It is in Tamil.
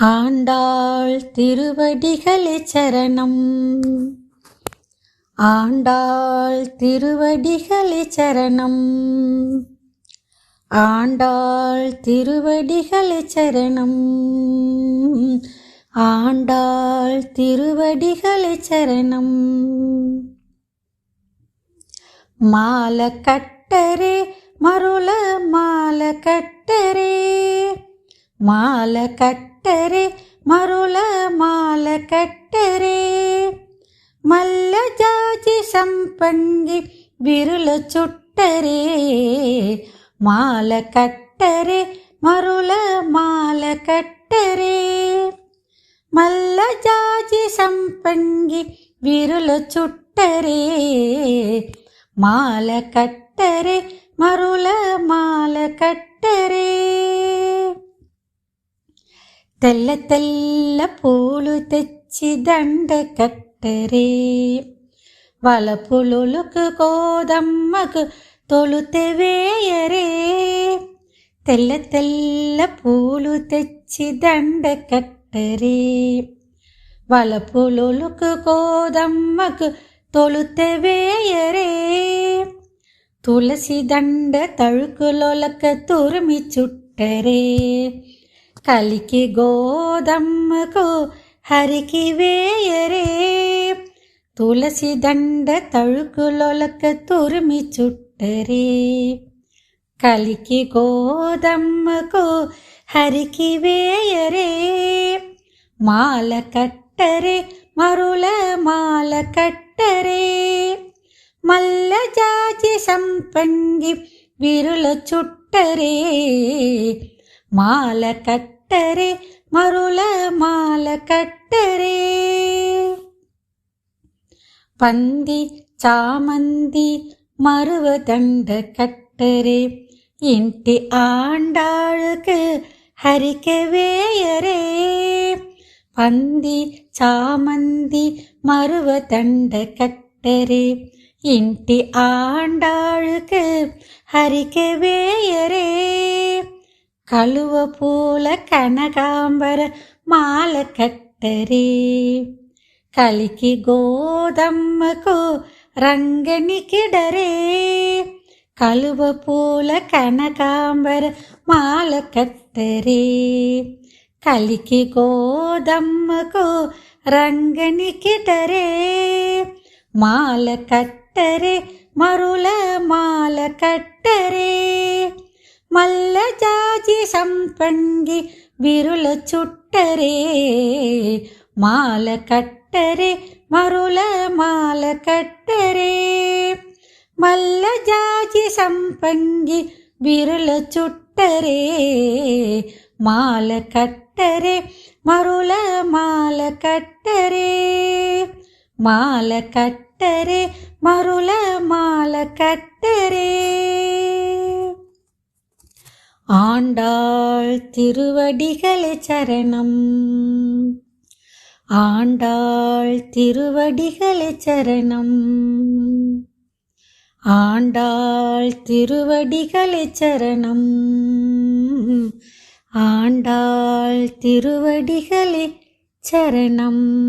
ஆண்டாள் திருவடிகளே சரணம். ஆண்டாள் திருவடிகளே சரணம். ஆண்டாள் திருவடிகளே சரணம். ஆண்டாள் திருவடிகளே சரணம். மால கட்டரே மருள மால கட்டரே. மால ಕಟ್ಟರೆ ಮರುಳ ಮಾಲ ಕಟ್ಟರೆ ಮಲ್ಲ ಜಾಜಿ ಸಂಪಂಗಿ ಬಿರುಳು ಚುಟ್ಟರೆ ಮಾಲ ಕಟ್ಟರೆ ಮರುಳ ಮಾಲ ಕಟ್ಟರೆ ಮಲ್ಲ ಜಾಜಿ ಸಂಪಂಗಿ ಬಿರುಳು ಚುಟ್ಟರೆ ಮಾಲ ಕಟ್ಟರೆ ಮರುಳ ಮಾಲ ಕಟ್ಟರೆ తెల్ల తెల్ల పూలు తెచ్చి దండ కట్టరే వలపులులకు కోదమ్మకు తొలుతే వేయరే తెల్ల తెల్ల పూలు తెచ్చి దండ కట్టరే వలపులులకు కోదమ్మకు తొలుతే వేయరే துளசி தண்ட தழுக்குலொலக்க துருமி சுட்டரே కలికి గోదమ్మకు హరికి వేయరే തുളസി ദണ്ട തഴുകുലൊലക്ക തുരുമി ചുട്ടരേ കലിക്ക് ഗോതമ്മക്കോ ഹരിക്ക് വേയരേ മാല കട്ടരെ മറുള മാല കട്ടരെ മല്ല ജാജി സംപങ്കി വിരുള ചുട്ടരേ மால கட்டரே மருள மால கட்டரே பந்தி சாமந்தி மருவ தண்ட கட்டரே இன்ட்டி ஆண்டாளுக்கு ஹரிக்கவேயரே பந்தி சாமந்தி மருவ தண்ட கட்டரே இன்ட்டி ஆண்டாளுக்கு ஹரிக்கவேயரே కలువ పూల కనకాంబర మాల కట్టరే. కలికి గోదమ్మకు రంగని కిడరే. కలువ పూల కనకాంబర మాల కట్టరే. కలికి గోదమ్మకు రంగని రంగనికిటరే మాల కట్టరే మరుల మాల కట్టరే. మల్ల జాజి సంపంగి విరుల చుట్టరే మాల కట్టరే మరుల మాల కట్టరే మల్ల జాజి సంపంగి విరుల చుట్టరే మాల కట్టరే మరుల మాల కట్టరే మాల కట్టరే మరుల మాల కట్టరే ஆண்டாள் திருவடிகளே சரணம். ஆண்டாள் திருவடிகளே சரணம். ஆண்டாள் திருவடிகளே சரணம். ஆண்டாள் திருவடிகளே சரணம்.